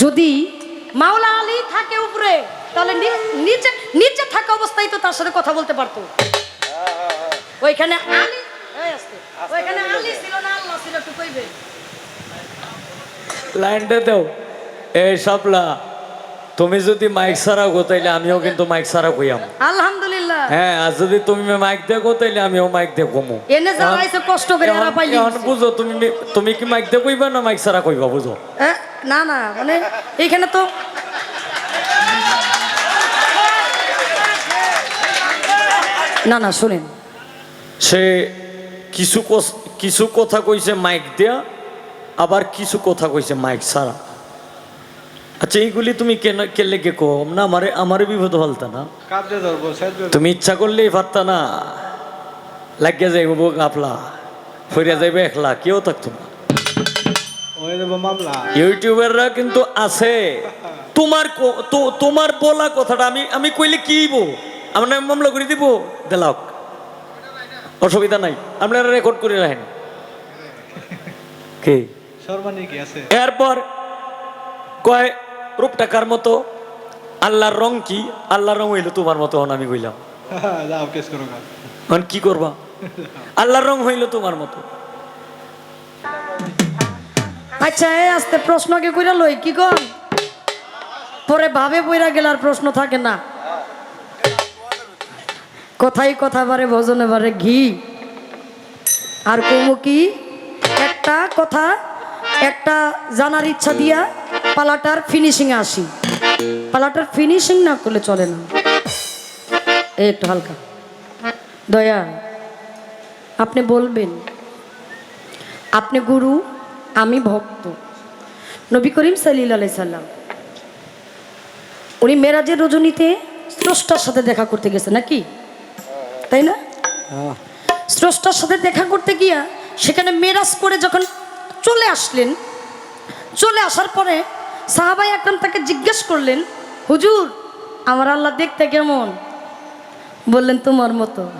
যদি মাওলা আলী থাকে উপরে তাহলে নিচে নিচে থাকা অবস্থায় তো তার সাথে কথা বলতে পারতো। ওইখানে আলী এই আস্তে। ওইখানে আলী ছিল না আল্লাহ ছিল একটু কইবে। লাইনটা দাও। এই সাপলা তুমি যদি মাইক সারা গো তাইলে আমিও কিন্তু মাইক সারা কইয়াম আলহামদুলিল্লাহ। হ্যাঁ আর যদি তুমি মাইক দেখো তাইলে আমিও মাইক দিয়ে কমো এনে যারা আইছে কষ্ট করে এরা পাইলি বুঝো তুমি তুমি কি মাইক দিয়ে কইবা না মাইক সারা কইবা বুঝো। না না মানে এইখানে তো না না শুনেন। সে কিছু কিছু কথা কইছে মাইক দেয়া আবার কিছু কথা কইছে মাইক সারা। আচ্ছা এইগুলি তুমি কেন কে লেগে কম না আমারে আমারে বিপদ হলতা না। তুমি ইচ্ছা করলেই পারতা না। লাগিয়া যাইব গাফলা। ফিরিয়া যাইবে একলা কেউ থাকতো না। ইউটিউবাররা কিন্তু আছে। তোমার তোমার বলা কথাটা আমি আমি কইলে কি হইব? আমার মামলা করে দিব? দেলাক অসুবিধা নাই। আপনারা রেকর্ড করে রাখেন কি? সর্বানি কি আছে? এরপর কয় রূপ টাকার মতো? আল্লাহর রং কি? আল্লাহর রং হইল তোমার মতো হন আমি কইলাম। কি করবা? আল্লাহর রং হইল তোমার মতো। আচ্ছা এই আস্তে প্রশ্নকে কইরা লই, কি কর পরে ভাবে বইরা গেলে আর প্রশ্ন থাকে না। কথাই কথা বারে, ভজনে বারে ঘি। আর কমু কি? একটা কথা, একটা জানার ইচ্ছা দিয়া পালাটার ফিনিশিং আসি। পালাটার ফিনিশিং না করলে চলে না। এই একটু হালকা। দয়া, আপনি বলবেন, আপনি গুরু আমি ভক্ত। নবী করিম সাল্লি সাল্লাম উনি মেরাজের রজনীতে স্রষ্টার সাথে দেখা করতে গেছে নাকি? তাই না? স্রষ্টার সাথে দেখা করতে গিয়া সেখানে মেরাজ করে যখন চলে আসলেন চলে আসার পরে সাহাবাই আকরাম তাকে জিজ্ঞেস করলেন হুজুর আমার আল্লাহ দেখতে কেমন? বললেন তোমার মতো।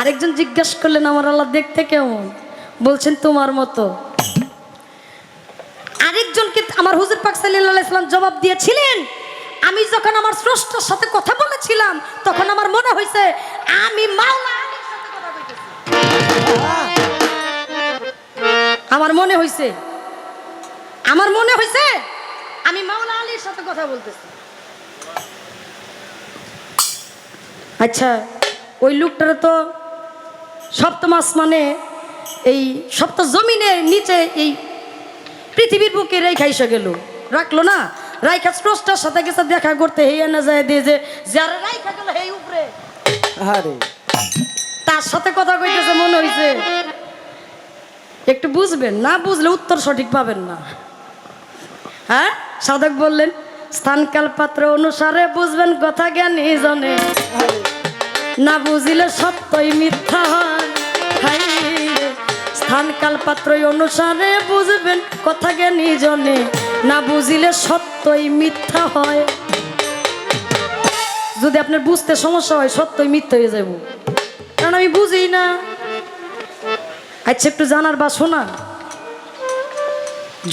আরেকজন জিজ্ঞেস করলেন আমার আল্লাহ দেখতে কেমন? বলছেন তোমার মতো। আরেকজনকে আমার হুজুর পাক সাল্লাল্লাহু আলাইহি সাল্লাম জবাব দিয়েছিলেন, আমি যখন আমার স্রষ্টার সাথে কথা বলেছিলাম, তখন আমার মনে হয়েছে, আমি আমার মনে হয়েছে, আমার মনে হয়েছে, আমি মাওলা আলীর সাথে কথা বলতেছি। আচ্ছা ওই লোকটার তো সপ্তম আসমানে, এই সপ্ত জমিনের নিচে এই পৃথিবীর বুকে রেখা এসে গেল। রাখল না? রাইখা স্রষ্টার সাথে গেছে দেখা করতে। হেই না যায় দিয়ে যে যারা রাইখা গেল হেই উপরে। আরে তার সাথে কথা কইতেছে মনে হইছে একটু বুঝবেন না বুঝলে উত্তর সঠিক পাবেন না। হ্যাঁ? সাধক বললেন স্থানকাল পাত্র অনুসারে বুঝবেন কথা জ্ঞানী জনে। না বুঝিলে সত্যই মিথ্যা হয়। স্থানকাল পাত্র অনুসারে বুঝবেন কথা জ্ঞানী জনে। না বুঝিলে সত্যই মিথ্যা হয়। যদি আপনার বুঝতে সমস্যা হয়, সত্যই মিথ্যা হয়ে যাব কারণ আমি বুঝি না। আচ্ছা একটু জানার বা শোনা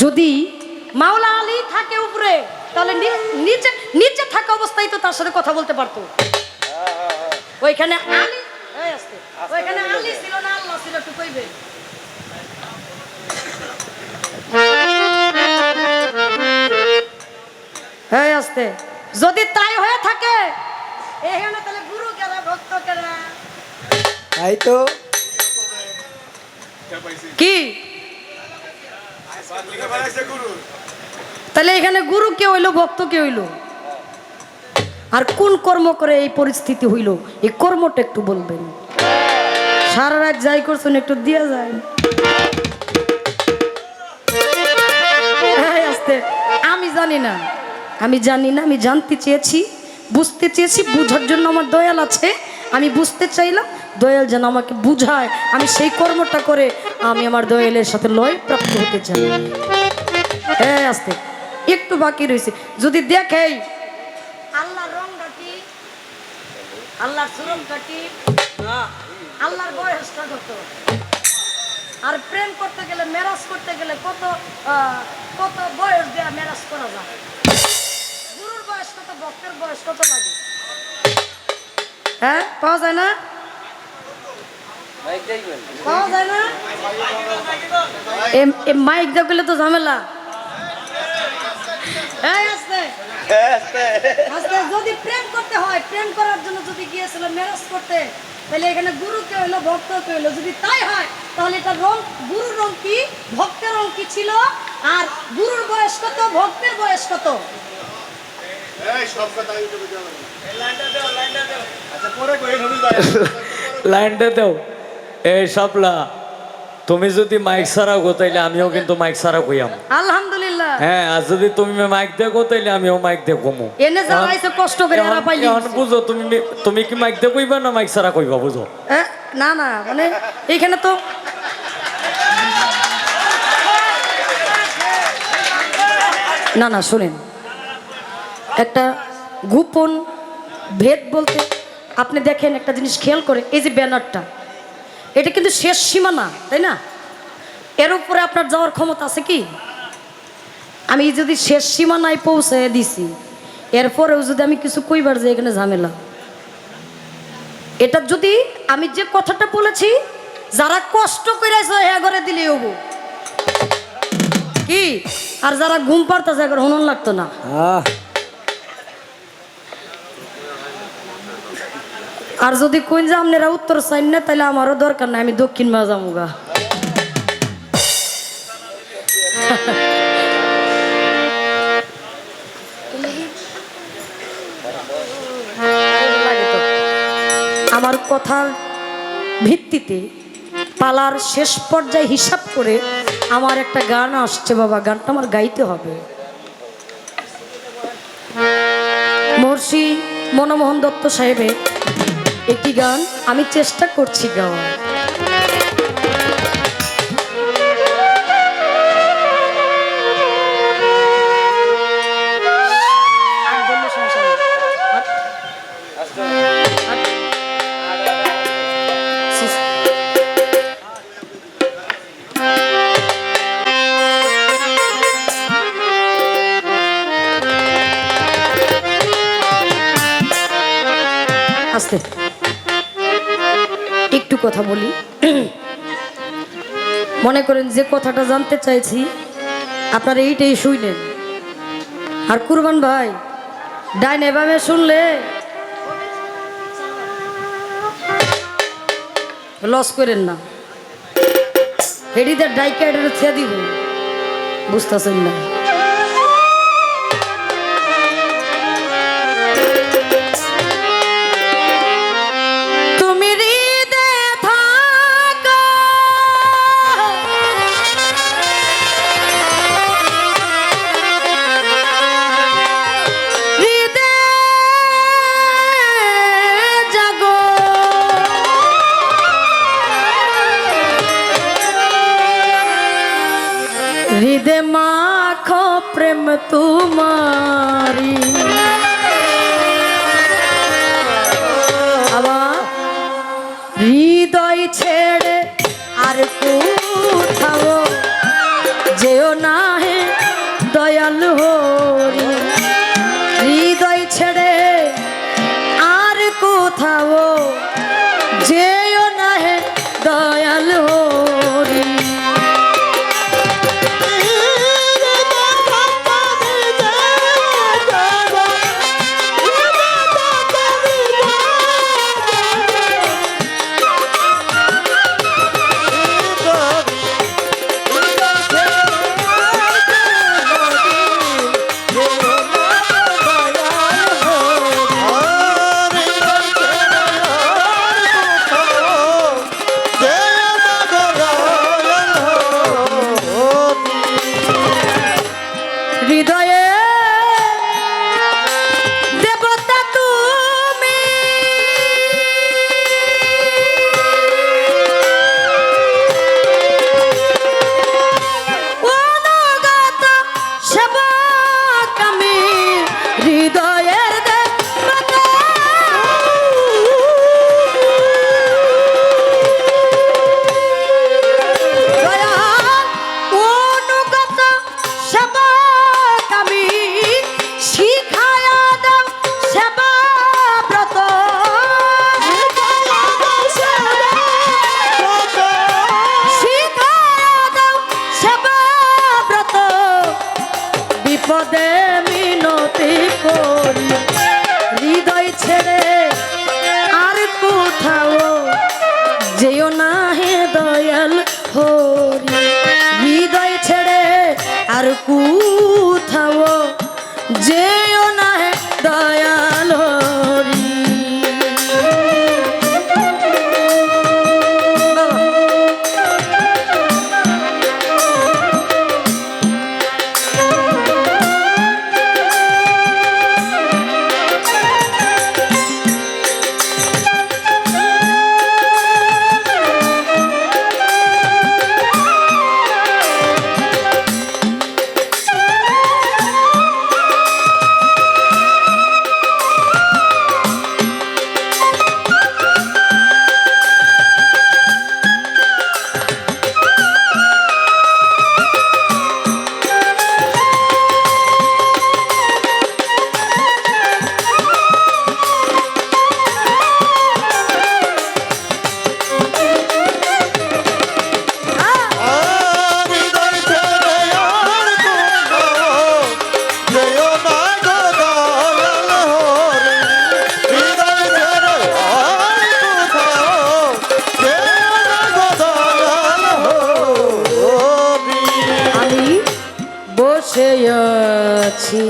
যদি মাওলা আলী থাকে উপরে, তাহলে নিচে নিচে থাকা অবস্থায় তো তার সাথে কথা বলতে পারতো। ওইখানে আলী। ওইখানে আলী ছিল না, আল্লাহ ছিল, একটু কইবে আসতে যদি তাই হয়ে থাকে এখানে তাহলে গুরু কেরা ভক্ত কেরা তাই তো। কি? তাহলে এখানে গুরু কে হইল ভক্ত কে হইল? আর কোন কর্ম করে এই পরিস্থিতি হইল? এই কর্মটা একটু বলবেন। সারা রাত যাই করছেন একটু দিয়া যায় আমি জানি না। আমি জানি না, আমি জানতে চেয়েছি, বুঝতে চেয়েছি, বুঝার জন্য আমার দয়াল আছে। আমি বুঝতে চাইলাম, দয়াল যেন আমাকে বুঝায়, আমি সেই কর্মটা করে আমি আমার দয়ালের সাথে লয় প্রাপ্ত হতে চাই। হ্যাঁ আস্তে, একটু বাকি রয়েছে। যদি দেখে, আল্লাহর রংটা কি? আল্লাহর বয়সটা আর প্রেম করতে গেলে মেরাজ করতে গেলে কত কত বয়স দেওয়া মেরাজ করা যায়? বয়স কত ভক্তের বয়স কত লাগে। হ্যাঁ পাওয়া যায় না? পাওয়া যায় না? এম- এম মাইক গেলে তো ঝামেলা। এই আস্তে। আস্তে যদি প্রেম করতে হয় প্রেম করার জন্য যদি গিয়েছিল ম্যারেজ করতে তাহলে এখানে গুরুকে হইল ভক্তকে হইল যদি তাই হয় তাহলে এটা রং গুরুর রং কি? ভক্তের রং কি ছিল? আর গুরুর বয়স কত? ভক্তের বয়স কত? লাইনটা দাও। এই সাপলা তুমি যদি মাইক সারা গো তাইলে আমিও কিন্তু মাইক সারা কইয়াম। আলহামদুলিল্লাহ। হ্যাঁ আর যদি তুমি মাইক দেখো তাইলে আমিও মাইক দেখো এনে যারা আইছে কষ্ট করে এরা পাইলি। বুঝো তুমি তুমি কি মাইক দিয়ে কইবা না মাইক সারা কইবা বুঝো? এ, না না মানে এইখানে তো না না শুনেন। একটা গোপন ভেদ বলতে, আপনি দেখেন একটা জিনিস খেয়াল করে, এই যে ব্যানারটা, এটা কিন্তু শেষ সীমা না, তাই না? এর উপরে আপনার যাওয়ার ক্ষমতা আছে কি? আমি যদি শেষ সীমানায় পৌঁছে দিছি, এরপরেও যদি আমি কিছু কইবার যে এখানে ঝামেলা। এটা যদি আমি যে কথাটা বলেছি, যারা কষ্ট করে হ্যাঁ ঘরে দিলে হব। কি? আর যারা ঘুম পারতেছে এখন হনন লাগতো না। আর যদি কোন যে আপনারা উত্তর চাইন না, তাহলে আমারও দরকার নাই, আমি দক্ষিণ মা যামুগা। আমার কথার ভিত্তিতে পালার শেষ পর্যায়ে হিসাব করে আমার একটা গান আসছে বাবা, গানটা আমার গাইতে হবে। মহর্ষি মনমোহন দত্ত সাহেবের একটি গান আমি চেষ্টা করছি গাওয়ার। কথা বলি। মনে করেন যে কথাটা জানতে চাইছি, আপনারা এইটাই শুইলেন আর কুরবান ভাই, ডাইন এভাবে শুনলে লস করেন না। হেডিতে ডাইকাইডের ছেড়ে দিব বুঝতেছেন না। হৃদয় ছেড়ে আর কোথাও যেও না হে দয়াল হরি বসে আছি।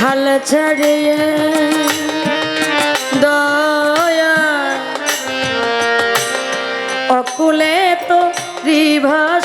হাল ছাড়িয়ে দয়া অকুলে তো রিভাষায়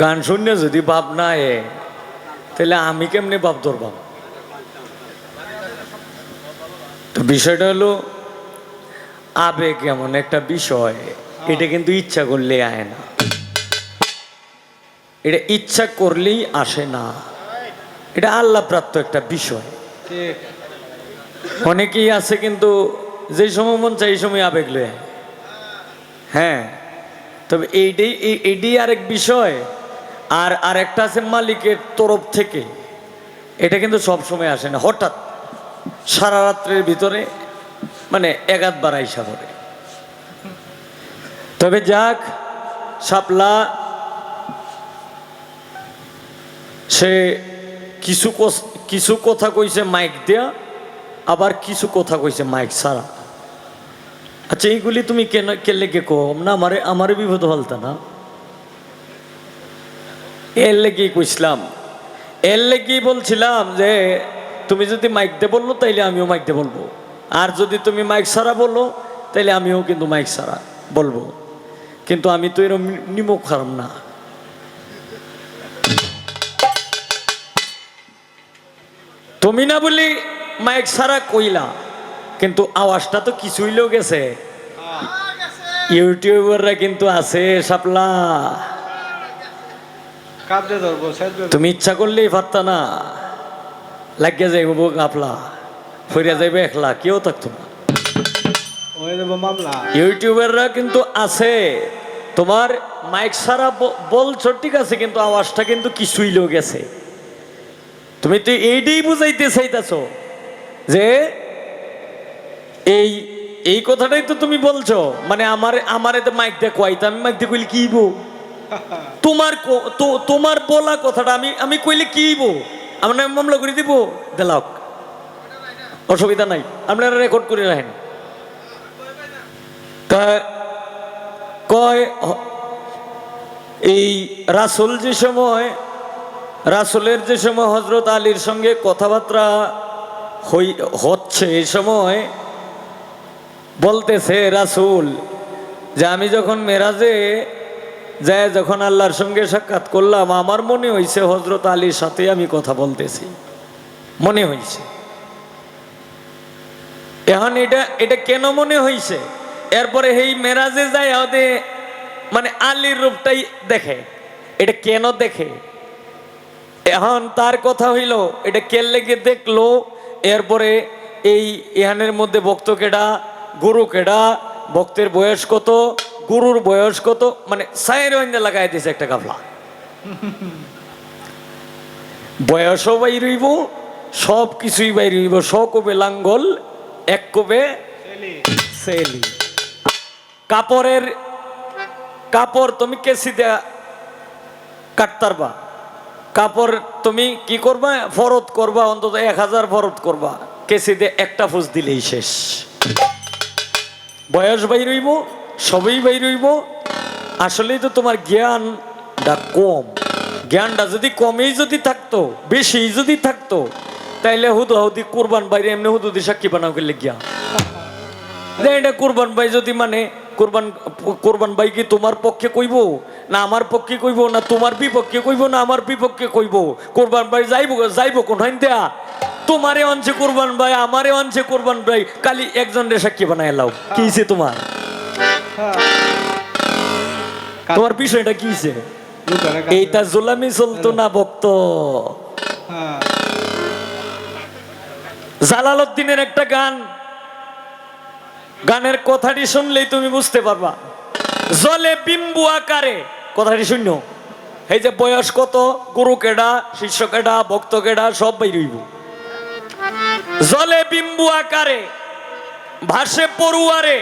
গান শুনে যদি বাপ না এ তাহলে আমি কেমনে বাপ ধরবাম তো বিষয়টা হলো, আবেগ এমন একটা বিষয়, এটা কিন্তু ইচ্ছা করলে আয় না। এটা ইচ্ছা করলেই আসে না। এটা আল্লাহ প্রাপ্ত একটা বিষয়। অনেকেই আছে কিন্তু যে সময় মন চাই এই সময় আবেগ লয়ে। হ্যাঁ তবে এইটাই, এই- এইটাই আরেক বিষয়। আর আরেকটা আছে মালিকের তরফ থেকে। এটা কিন্তু সব সময় আসে না। হঠাৎ সারা রাত্রের ভিতরে মানে এগাত বাড়াইসা করে তবে যাক শাপলা সে কিছু কিছু কথা কইছে মাইক দেয়া, আবার কিছু কথা কইছে মাইক ছাড়া আচ্ছা এইগুলি তুমি কেন কেলে কে কম না, আমারে আমারে বিপদ হলতা না। এর লেগেই কইছিলাম। এর লেগেই বলছিলাম যে তুমি যদি মাইক দে বলল তাইলে আমিও মাইক দে বলব। আর যদি তুমি মাইক ছাড়া বলো তাইলে আমিও কিন্তু মাইক ছাড়া বলব। কিন্তু আমি তো এরকম নিমক খারাপ না। তুমি না বলি মাইক ছাড়া কইলা কিন্তু আওয়াজটা তো কিছুই লোক গেছে। ইউটিউবাররা কিন্তু আছে সাপলা। ধরবো তুমি ইচ্ছা করলেই পারতা না। লাগিয়া যাইব গাফলা ফিরে যাইবে একলা কেউ থাকতো না ইউটিউবাররা কিন্তু আছে। তোমার মাইক সারা বলছো ঠিক আছে কিন্তু আওয়াজটা কিন্তু কিছুই লোক গেছে। তুমি তো এইটাই বুঝাইতে চাইতেছ যে এই এই কথাটাই তো তুমি বলছো। মানে আমার আমারে তো মাইক দেখো আমি মাইক কইলে কি বো তোমার তোমার বলা কথাটা আমি আমি কইলে কি বো আমার মামলা করে দিব? দেলাক। অসুবিধা নাই। আপনারা রেকর্ড করে রাখেন। কয় এই রাসুল যে সময়, রাসুলের যে সময় হজরত আলীর সঙ্গে কথাবার্তা হই, হচ্ছে এই সময়, বলতেছে রাসুল যে আমি যখন মেরাজে যায় যখন আল্লাহর সঙ্গে সাক্ষাৎ করলাম, আমার মনে হয়েছে হজরত আলীর সাথে আমি কথা বলতেছি। মনে হয়েছে এখন এটা এটা কেন মনে হয়েছে এরপরে এই মেরাজে যায় ওদের মানে আলীর রূপটাই দেখে। এটা কেন দেখে? এখন তার কথা হইল, এটা কে লেগে দেখল? এরপরে এই ইহানের মধ্যে ভক্ত কেডা, গুরু কেডা, ভক্তের বয়স কত? গুরুর বয়স কত? মানে সাইর লাগাই দিছে একটা গাফলা। বয়সও বাইর হইব সব কিছুই বাইর হইব। স কবে লাঙ্গল এক কবে সেলি। কাপড়ের কাপড় তুমি কেসি দেয়া কাটতারবা? কাপড় তুমি কি করবা? ফরত করবা অন্তত এক হাজার ফরত করবা। কেসি দিয়ে একটা ফুস দিলেই শেষ। বয়স বাইর হইব সবই বাইর হইব। আসলেই তো তোমার জ্ঞানটা কম। জ্ঞানটা যদি কমেই যদি থাকতো বেশি যদি থাকতো, তাইলে হুদু কোরবান বাইরে এমনি হুদুদি সাক্ষী বানাও করলে গিয়া। এটা কোরবান ভাই যদি মানে কোরবান কোরবান ভাই কি তোমার পক্ষে কইব? না আমার পক্ষে কইব, না তোমার বিপক্ষে কইব, না আমার বিপক্ষে কইব? কোরবান ভাই যাইব যাইব কোন দিয়া? তোমারে অঞ্চে কোরবান ভাই আমারে অঞ্চে কোরবান ভাই কালি একজন রে সাক্ষী বানায় লাও। কি তোমার? তোমার বিষয়টা কি হইছে এইটা জোলামি চলতো না ভক্ত। হ্যাঁ। জালালউদ্দিনের একটা গান। গানের কথাটি শুনলেই তুমি বুঝতে পারবা। জলে বিম্বু আকারে। কথাটি শূন্য এই যে বয়স কত? গুরু কেডা শিষ্য কেডা ভক্ত কেডা সব বাইরইব জলে বিম্বু আকারে ভাসে পড়ুয়ারে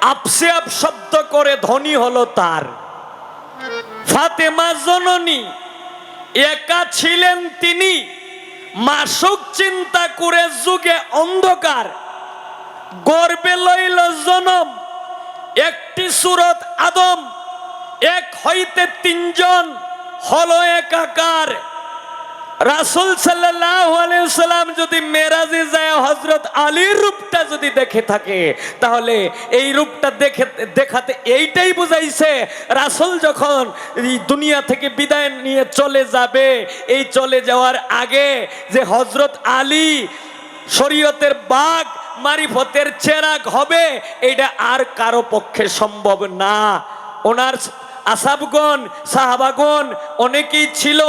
আপসে আপ শব্দ করে ধনী হলো তার। ফাতেমা জননী, একা ছিলেন তিনি। মাসুক চিন্তা করে যুগে অন্ধকার। গর্বে লইল জনম, একটি সুরত আদম, এক হইতে তিনজন, হলো একাকার। রাসুল সাল্লাম যদি মেরাজে যায় হজরত আলীর রূপটা যদি দেখে থাকে, তাহলে এই রূপটা দেখে, দেখাতে এইটাই বুঝাইছে, রাসুল যখন দুনিয়া থেকে বিদায় নিয়ে চলে যাবে, এই চলে যাওয়ার আগে যে হজরত আলী শরীয়তের বাঘ, মারিফতের চেরাগ হবে এটা আর কারও পক্ষে সম্ভব না। ওনার আসাবগণ, সাহাবাগণ অনেকেই ছিল,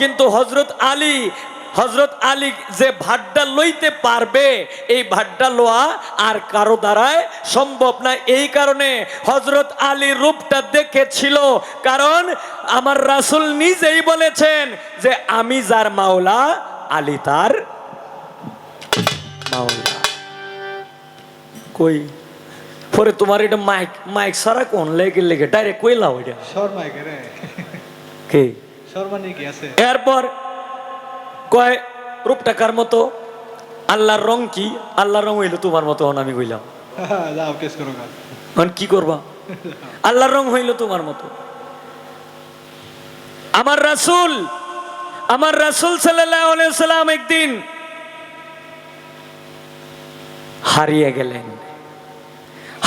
কিন্তু হজরত আলী হজরত আলী যে ভাড্ডা লইতে পারবে, এই ভাড্ডা লোয়া আর কারও দ্বারায় সম্ভব না। এই কারণে হজরত আলীর রূপটা দেখেছিল, কারণ আমার রাসুল নিজেই বলেছেন যে আমি যার মাওলা, আলী তার মাওলা। কই? পরে তোমার এটা মাইক মাইক সারা কোন? লেগে লেগে ডাইরেক্ট কইলাও এটা? শর্মা কে রে। কে? শর্মা নিয়ে কি আছে? এরপর কয় রূপটাকার মতো? আল্লাহর রং কি? আল্লাহর রং হইল তোমার মতো আমি কইলাম। করো গা। কি করবা? আল্লাহর রং হইল তোমার মতো। আমার রাসূল আমার রাসূল সাল্লাল্লাহু আলাইহি সাল্লাম একদিন হারিয়ে গেলেন।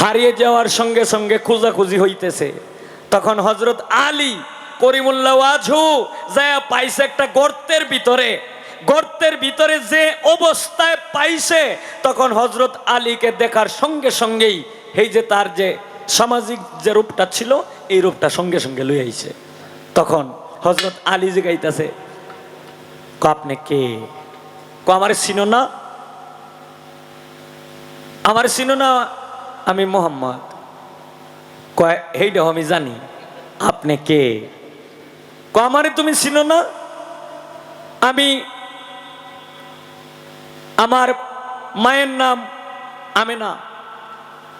হারিয়ে যাওয়ার সঙ্গে সঙ্গে খোঁজাখুঁজি হইতেছে। তখন হজরত আলী করিমুল্লাহ আজহু পাইছে একটা গর্তের ভিতরে। গর্তের ভিতরে যে অবস্থায় পাইছে, তখন হজরত আলীকে দেখার সঙ্গে সঙ্গেই এই যে তার যে সামাজিক যে রূপটা ছিল, এই রূপটা সঙ্গে সঙ্গে লই আইছে। তখন হজরত আলী যে গাইতেছে, ক, আপনি কে? ক, আমার চিনো না? আমার চিনো না আমি মোহাম্মদ। কয় হেইডাও আমি জানি। আপনি কে? ক আমারে তুমি চিনো না? আমি, আমার মায়ের নাম আমেনা।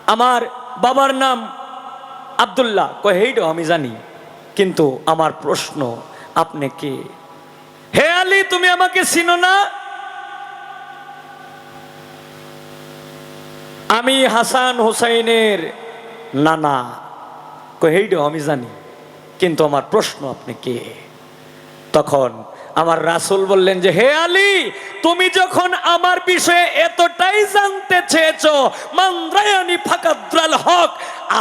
আমার বাবার নাম আব্দুল্লাহ। কয় হেইডাও আমি জানি। কিন্তু আমার প্রশ্ন, আপনি কে? হে আলী, তুমি আমাকে চিনো না? আমি হাসান হোসাইনের নানা। কহেইডো আমি জানি, কিন্তু আমার প্রশ্ন আপনি কে? তখন আমার রাসূল বললেন যে, হে আলী, তুমি যখন আমার বিষয়ে এতটাই জানতে চেয়েছো, মান্দ্রায়ানি ফাকাদ্রাল হক,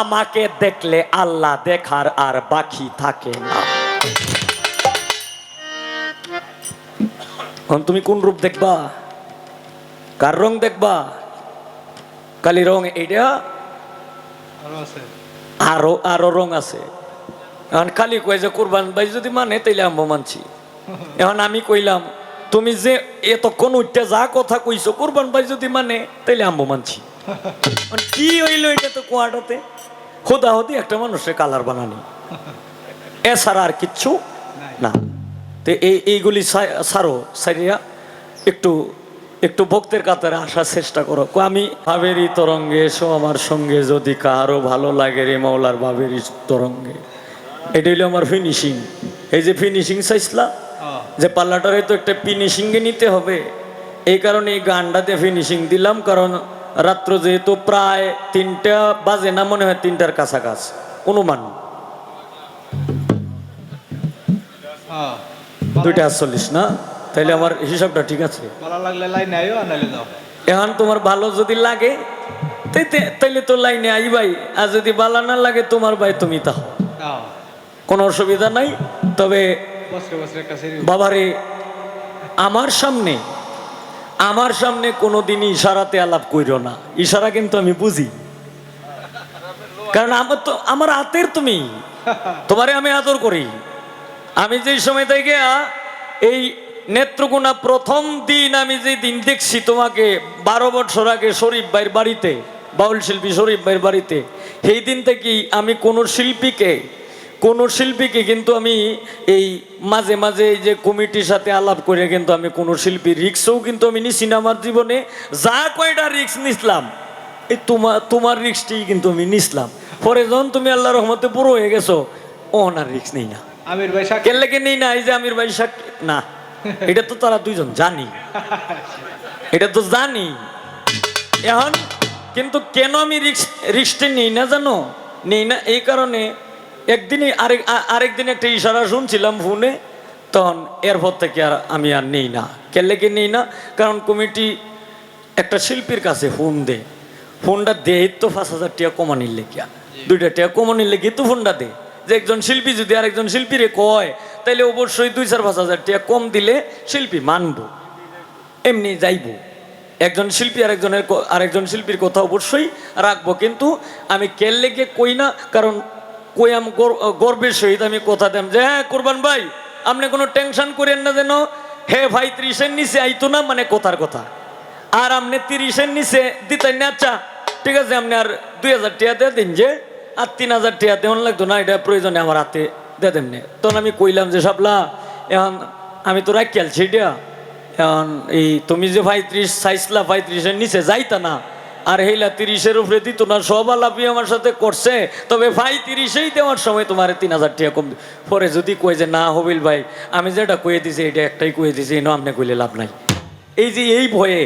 আমাকে দেখলে আল্লাহ দেখার আর বাকি থাকে না। তুমি কোন রূপ দেখবা? কার রং দেখবা? কালি রং এটা আরও আরও রং আছে এখন খালি কয় যে কোরবান ভাই যদি মানে তাইলে আম্ব মানছি এখন আমি কইলাম তুমি যে এতক্ষণ উঠতে যা কথা কইছো কোরবান ভাই যদি মানে তাইলে আম্ব মানছি কি হইল এটা তো কুয়াটাতে হোদা হদি একটা মানুষের কালার বানানি এছাড়া আর কিচ্ছু না তো এই এইগুলি সা- ছাড়ো সারিয়া একটু একটু ভক্তের কাতারে আসার চেষ্টা করো। আমি ভাবেরই তরঙ্গে এসো আমার সঙ্গে যদি কারও ভালো লাগে রে মাওলার ভাবেরই তরঙ্গে। এটা হইল আমার ফিনিশিং এই যে ফিনিশিং চাইছিলা যে পাল্লাটারে তো একটা ফিনিশিংয়ে নিতে হবে। এই কারণে এই গানটাতে ফিনিশিং দিলাম কারণ রাত্র যেহেতু প্রায় তিনটা বাজে না মনে হয় তিনটার কাছাকাছি। অনুমান। দুইটা আটচল্লিশ না? তাইলে আমার হিসাবটা ঠিক আছে। ভালো লাগলে লাইন আইও আর নাইলে যাও। এখন তোমার ভালো যদি লাগে তাইলে তো লাইনে আই ভাই আর যদি বালা না লাগে তোমার ভাই তুমি তাহ। কোনো অসুবিধা নাই তবে বাবারে আমার সামনে আমার সামনে কোনো দিনই ইশারাতে আলাপ কইরো না। ইশারা কিন্তু আমি বুঝি। কারণ আমার তো আমার হাতের তুমি। তোমারে আমি আদর করি। আমি যেই সময় থেকে এই নেত্রকোনা প্রথম দিন আমি যে দিন দেখছি তোমাকে বারো বছর আগে শরীফ ভাইয়ের বাড়িতে বাউল শিল্পী শরীফ ভাইয়ের বাড়িতে সেই দিন থেকেই আমি কোনো শিল্পীকে কোনো শিল্পীকে কিন্তু আমি এই মাঝে মাঝে এই যে কমিটির সাথে আলাপ করে কিন্তু আমি কোনো শিল্পী রিক্সও কিন্তু আমি নিছি না আমার জীবনে। যা কয়টা রিক্স নিছিলাম এই তোমার তোমার রিক্সটি কিন্তু আমি নিছিলাম। পরে যখন তুমি আল্লাহ রহমতে পুরো হয়ে গেছো ও না রিক্স নেই না। আমির ভাই সাক্ষী। নেই না? এই যে আমির ভাই সাক্ষী না। এটা তো তারা দুইজন জানি। এটা তো জানি। এখন কিন্তু কেন আমি রিক্স রিক্সটা নেই না জানো? নেই না এই কারণে একদিনই আরেক আরেকদিন একটা ইশারা শুনছিলাম ফোনে তখন এরপর থেকে আর আমি আর নেই না। কেন লেগে নেই না? কারণ কমিটি একটা শিল্পীর কাছে ফোন দে ফোনটা দে তো পাঁচ হাজার টাকা কমানির লেগিয়া। দুইটা টাকা কমানির লেগে তো ফোনটা দে যে একজন শিল্পী যদি আর আরেকজন শিল্পীরে কয়, তাইলে অবশ্যই দুই চার পাঁচ হাজার টাকা কম দিলে শিল্পী মানব, এমনি যাইবো। একজন শিল্পী আরেকজনের ক- আরেকজন শিল্পীর কথা অবশ্যই রাখব, কিন্তু আমি কেল লেগে কই না, কারণ কই আমি গর- গর্বের সহিত আমি কথা দেম যে হ্যাঁ কোরবান ভাই, আপনি কোনো টেনশন করেন না যেন, হে ভাই ত্রিশের নিচে আইতো না? মানে কথার কথা। আর আপনি তিরিশের নিচে দিতেন না আচ্ছা ঠিক আছে, আপনি আর দুই হাজার টাকা দিয়ে দিন যে আর তিন হাজার টাকা দেওয়ান লাগতো না, এটা প্রয়োজনে আমার হাতে দিয়ে দেমনি তখন আমি কইলাম যে সাবলা এখন আমি তো রাখ খেলছি এটা। এখন এই তুমি যে পঁয়ত্রিশ চাইছিলা পঁয়ত্রিশের নিচে যাইতা না, আর হেলা তিরিশের উপরে দিত না, সব আলাপি আমার সাথে করছে। তবে ভাই তিরিশেই দেওয়ার সময় তোমার তিন হাজার টাকা কম পরে যদি কই যে, না হবিল ভাই, আমি যেটা কয়ে দিছি, এটা একটাই কয়ে দিছি, এনে আপনি কইলে লাভ নাই। এই যে, এই ভয়ে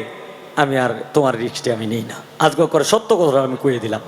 আমি আর তোমার রিক্সটি আমি নিই না। আজকে করে, সত্য কথা আমি কয়ে দিলাম।